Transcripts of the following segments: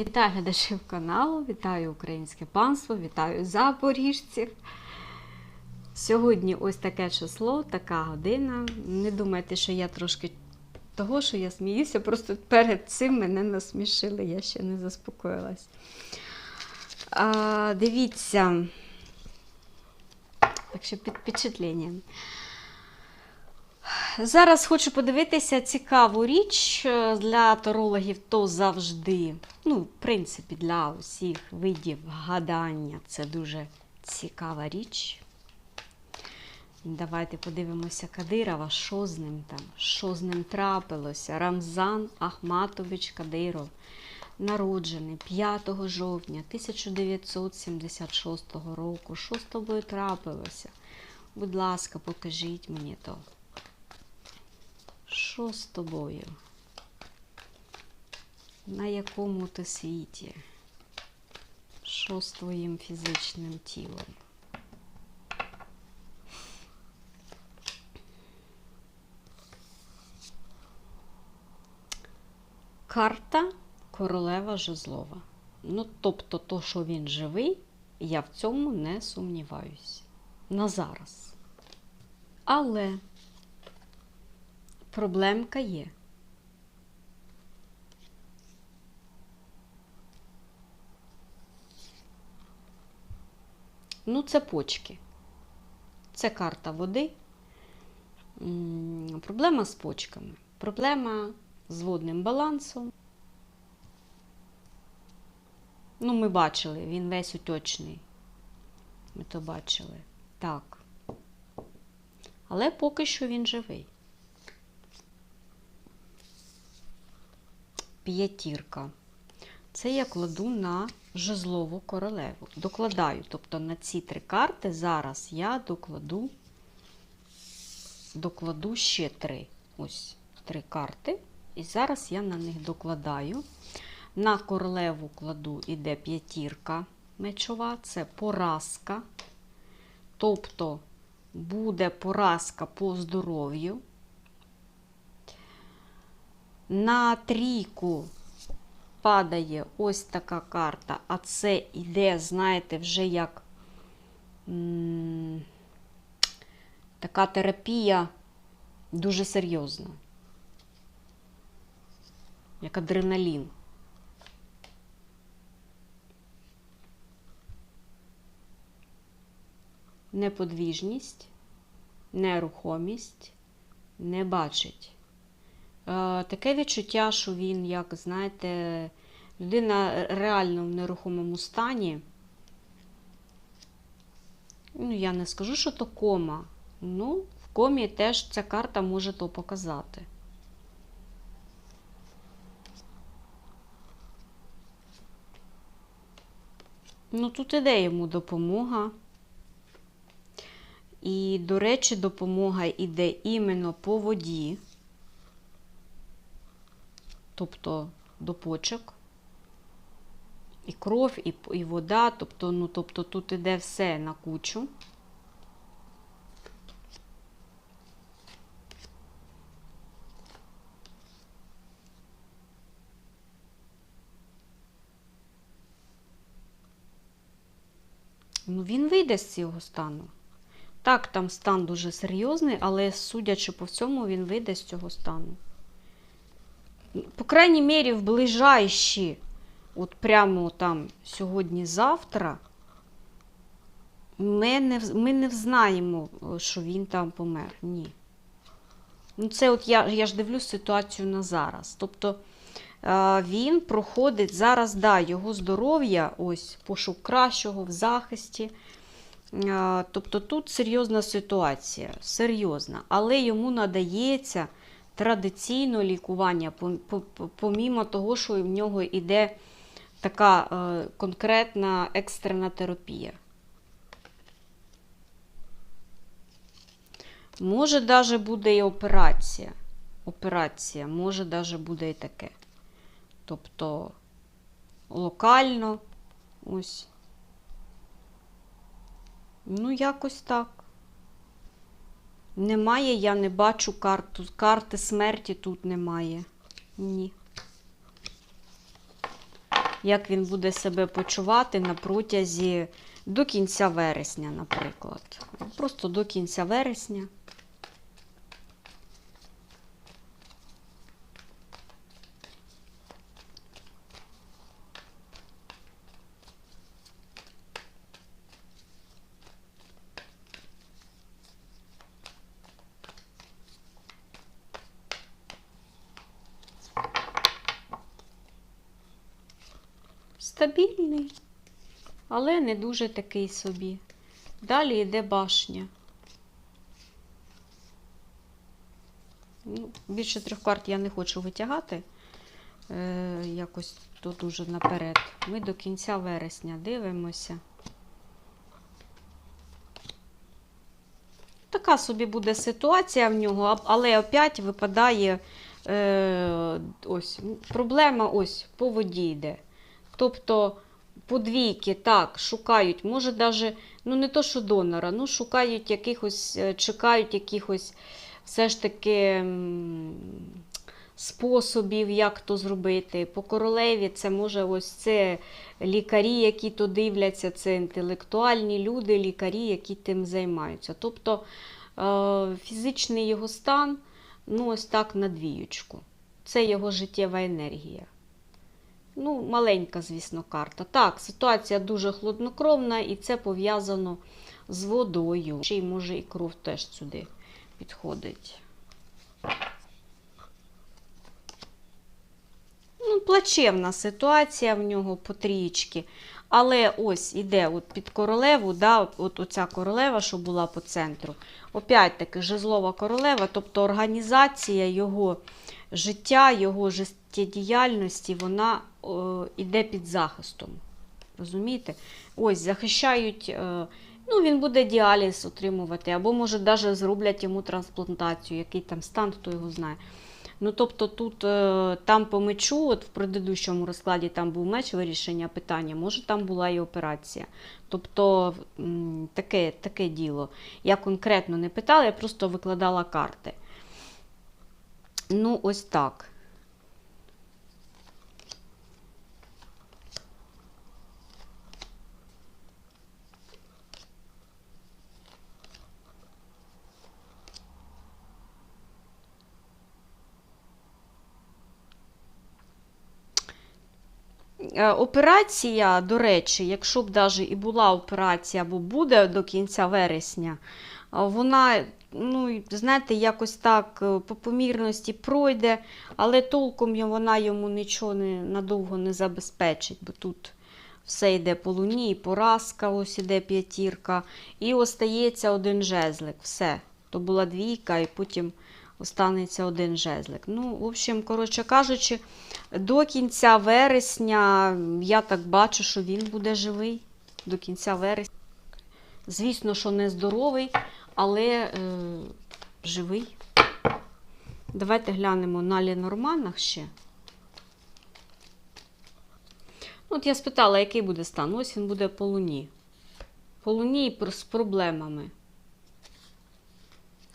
Вітаю глядачів каналу, вітаю українське панство, вітаю запоріжців. Сьогодні ось таке число, така година. Не думайте, що я трошки того, що я сміюся, просто перед цим мене насмішили, я ще не заспокоїлась. А, дивіться, так що під впечатлення. Зараз хочу подивитися цікаву річ е, для тарологів, то завжди, ну, в принципі, для усіх видів гадання. Це дуже цікава річ. Давайте подивимося Кадирова, що з ним там, що з ним трапилося. Рамзан Ахматович Кадиров, народжений 5 жовтня 1976 року. Що з тобою трапилося? Будь ласка, покажіть мені то. Що з тобою? На якому ти світі? Що з твоїм фізичним тілом? Карта королева Жезлова. Ну, тобто, то, що він живий, я в цьому не сумніваюся. На зараз. Але проблемка є. Ну, це почки. Це карта води. Проблема з почками. Проблема з водним балансом. Ну, ми бачили, він весь уточний. Ми то бачили. Так. Але поки що він живий. П'ятірка. Це я кладу на жезлову королеву. Докладаю. Тобто на ці три карти зараз я докладу, докладу ще три. Ось три карти. І зараз я на них докладаю. На королеву кладу іде п'ятірка мечова, це поразка. Тобто буде поразка по здоров'ю. На трійку падає ось така карта, а це іде, знаєте, вже як така терапія дуже серйозна. Як адреналін. Неподвіжність, нерухомість, не бачить. Е, Таке відчуття, що він, як знаєте, людина реально в нерухомому стані. Ну, я не скажу, що то кома. Ну, в комі теж ця карта може то показати. Ну, тут іде йому допомога. І, до речі, допомога йде іменно по воді тобто до почок. І кров, і, і вода, тобто, ну, тобто тут іде все на кучу. Ну, він вийде з цього стану. Так, там стан дуже серйозний, але судячи по всьому, він вийде з цього стану по крайній мірі, в ближайші, от прямо там сьогодні-завтра, ми не ми не взнаємо, що він там помер. Ні. Ну, це от я я ж дивлюсь ситуацію на зараз. Тобто він проходить зараз, да, його здоров'я, ось пошук кращого в захисті. Тобто тут серйозна ситуація, серйозна, але йому надається традиційне лікування, помімо того, що в нього йде така е, конкретна екстрена терапія. Може, навіть буде і операція. Операція, може, навіть буде і таке. Тобто локально ось. Ну, якось так. Немає, я не бачу карту. Карти смерті тут немає. Ні. як він буде себе почувати на протязі до кінця вересня, наприклад. Просто до кінця вересня. Стабільний, але не дуже такий собі. Далі йде башня. Ну, більше трьох карт я не хочу витягати. Е, якось тут дуже наперед. Ми до кінця вересня дивимося. Така собі буде ситуація в нього, але опять випадає е, ось, проблема ось по воді йде. Тобто подвійки так шукають, може даже, ну не то, що донора, ну шукають якихось, е, чекають якихось все ж таки способів, як то зробити. По королеві це може ось це лікарі, які то дивляться, це інтелектуальні люди, лікарі, які тим займаються. Тобто е, фізичний його стан, ну ось так на двіючку. Це його життєва енергія. Ну, маленька, звісно, карта. Так, ситуація дуже хладнокровна, і це пов'язано з водою. Ще й може і кров теж сюди підходить. Ну, плачевна ситуація в нього по трієчки. Але ось іде от під королеву, да, от оця королева, що була по центру. Опять-таки, жезлова королева, тобто організація його життя, його життєдіяльності, вона о, іде під захистом. Розумієте? Ось захищають. Е, ну, він буде діаліз отримувати, або, може, навіть зроблять йому трансплантацію, який там стан, хто його знає. Ну, тобто тут е, там по мечу, от в предыдущому розкладі там був меч вирішення питання, може там була і операція. Тобто таке, таке діло. Я конкретно не питала, я просто викладала карти. Ну, ось так. Е, Операція, до речі, якщо б навіть і була операція, або буде до кінця вересня, вона, ну, знаєте, якось так е, по помірності пройде, але толком вона йому нічого не, надовго не забезпечить, бо тут все йде по луні, і поразка, ось іде п'ятірка, і остається один жезлик. Все. То була двійка, і потім останеться один жезлик. Ну, в общем, коротше кажучи, до кінця вересня я так бачу, що він буде живий. До кінця вересня. Звісно, що не здоровий, але е, живий. Давайте глянемо на Ленорманах ще. От я спитала, який буде стан. Ось він буде по луні. По луні з проблемами.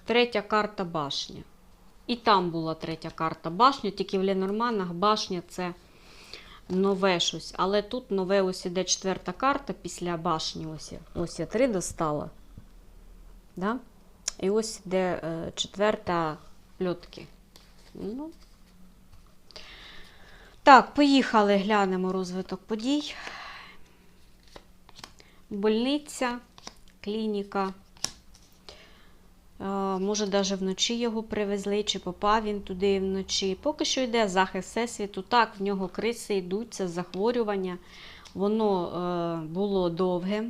Третя карта башня. І там була третя карта башня, тільки в Ленорманах башня це нове щось. Але тут нове ось іде четверта карта після башні. Ось я, ось я три достала. Да? І ось іде е, четверта пльотки. Ну. Так, поїхали, глянемо розвиток подій. Больниця, клініка. Е, Може, навіть вночі його привезли, чи попав він туди вночі. Поки що йде захист всесвіту. Так, в нього криси йдуть, це захворювання. Воно е, було довге.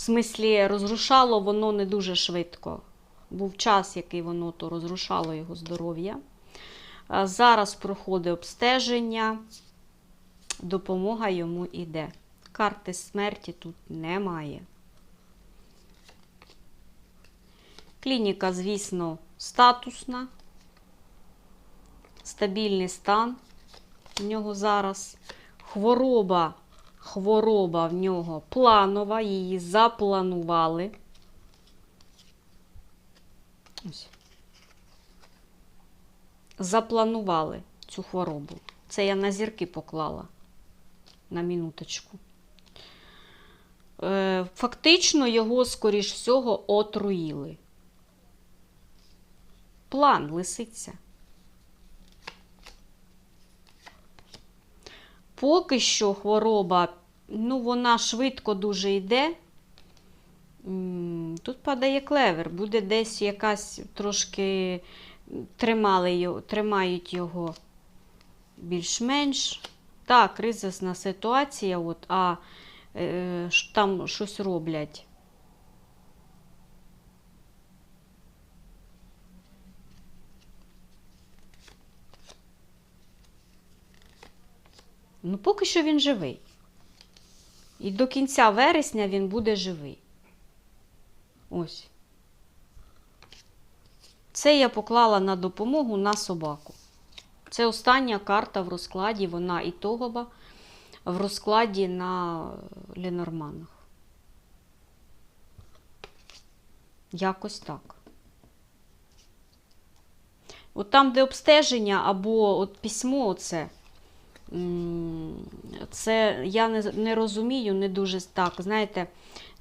В смислі, розрушало воно не дуже швидко. Був час, який воно то розрушало його здоров'я. Зараз проходить обстеження, допомога йому йде. Карти смерті тут немає. Клініка, звісно, статусна, стабільний стан в нього зараз. Хвороба, хвороба в нього планова, її запланували. Ось. Запланували цю хворобу. Це я на зірки поклала. На минуточку. Е, Фактично його, скоріш всього, отруїли. План лисиця. Поки що хвороба, ну, вона швидко дуже йде. Тут падає клевер, буде десь якась трошки тримали тримають його більш-менш. Так, кризисна ситуація, от, а е, там щось роблять. Ну, поки що він живий. І до кінця вересня він буде живий. Ось. Це я поклала на допомогу на собаку. Це остання карта в розкладі, вона ітогова в розкладі на Ленорманах. Якось так. От там, де обстеження або от письмо, оце, це я не, не розумію, не дуже так. Знаєте,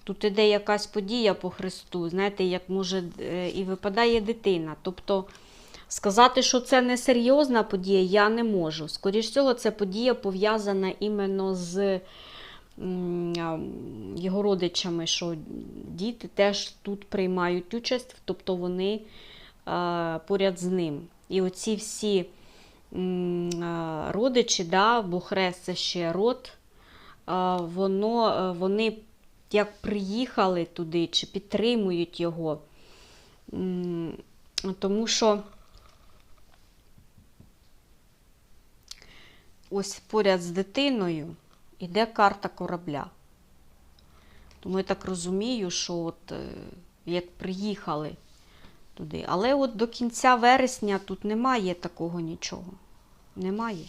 тут іде якась подія по Христу, знаєте, як може е, і випадає дитина. Тобто сказати, що це не серйозна подія, я не можу. Скоріш всього, це подія пов'язана іменно з його родичами, що діти теж тут приймають участь, тобто вони поряд з ним. І оці всі родичі, да, бо хрест це ще род, воно, вони як приїхали туди, чи підтримують його. Тому що ось поряд з дитиною іде карта корабля. Тому я так розумію, що от е, як приїхали туди. Але от до кінця вересня тут немає такого нічого. Немає.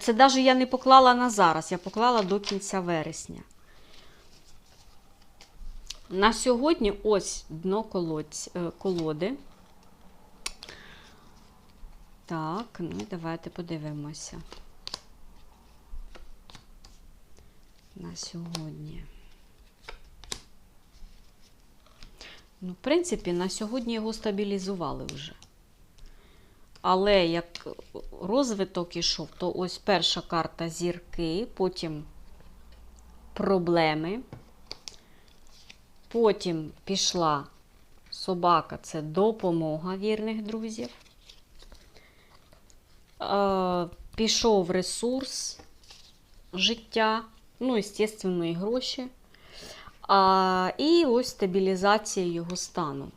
Це, навіть я не поклала на зараз, я поклала до кінця вересня. На сьогодні ось дно колодць, е, колоди. Так, ну давайте подивимося. На сьогодні. Ну, в принципі, на сьогодні його стабілізували вже. Але як розвиток ішов, то ось перша карта зірки, потім проблеми. Потім пішла собака, це допомога вірних друзів. Е, Пішов ресурс життя, ну, звісно, і гроші. А, і ось стабілізація його стану.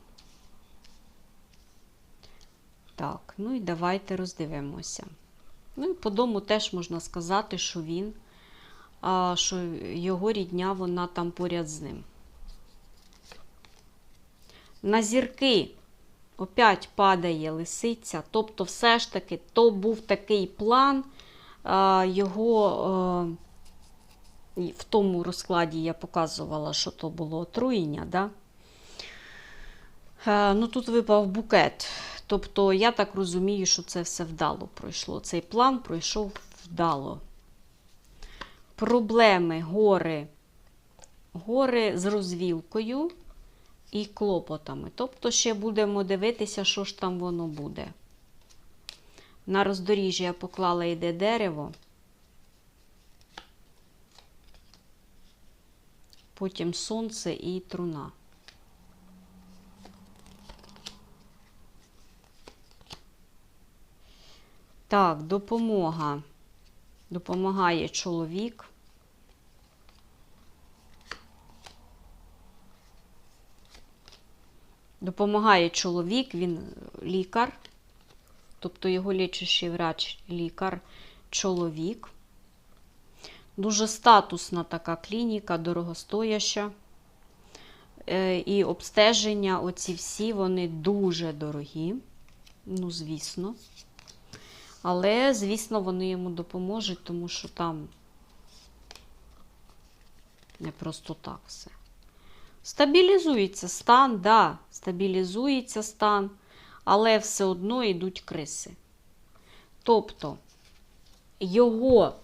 Так, ну і давайте роздивимося. Ну і по дому теж можна сказати, що він, а, що його рідня, вона там поряд з ним. На зірки опять падає лисиця. Тобто, все ж таки, то був такий план а, його. е, і в тому розкладі я показувала, що то було отруєння. Да? Е, ну, тут випав букет. Тобто, я так розумію, що це все вдало пройшло. Цей план пройшов вдало. Проблеми, гори, гори з розвілкою і клопотами. Тобто, ще будемо дивитися, що ж там воно буде. На роздоріжжя я поклала йде дерево. Потім сонце і труна. Так, допомога. Допомагає чоловік. Допомагає чоловік, він лікар, тобто його лічущий врач лікар, чоловік. Дуже статусна така клініка, дорогостояща. Е, І обстеження, оці всі, вони дуже дорогі. Ну, звісно. Але, звісно, вони йому допоможуть, тому що там не просто так все. Стабілізується стан, да, стабілізується стан, але все одно йдуть криси. Тобто, його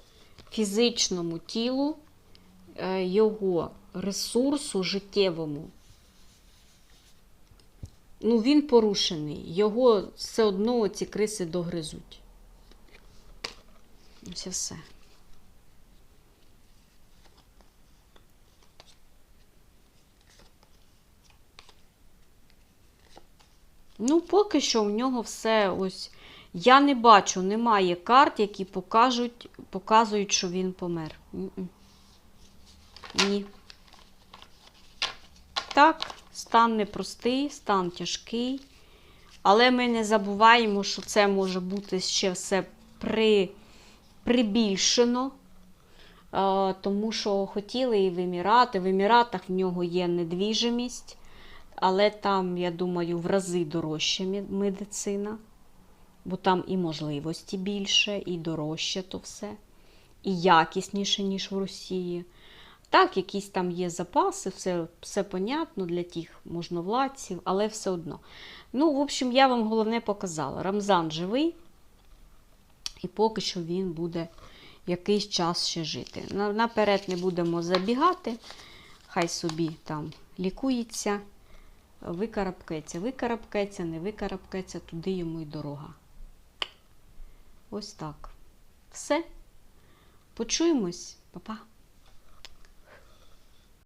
фізичному тілу, е, його ресурсу життєвому. Ну, він порушений. Його все одно ці криси догризуть. Ось і все. Ну, поки що в нього все ось. Я не бачу, немає карт, які покажуть, показують, що він помер. Ні. Так, стан непростий, стан тяжкий. Але ми не забуваємо, що це може бути ще все при, прибільшено. Е, тому що хотіли і в Емірати. В Еміратах в нього є недвіжимість, але там, я думаю, в рази дорожча медицина, бо там і можливості більше, і дорожче то все, і якісніше, ніж в Росії. Так, якісь там є запаси, все, все понятно для тих можновладців, але все одно. Ну, в общем, я вам головне показала. Рамзан живий, і поки що він буде якийсь час ще жити. Наперед не будемо забігати, хай собі там лікується, викарабкається, викарабкається, не викарабкається, туди йому й дорога. Ось так. Все. Почуємось, Па-па.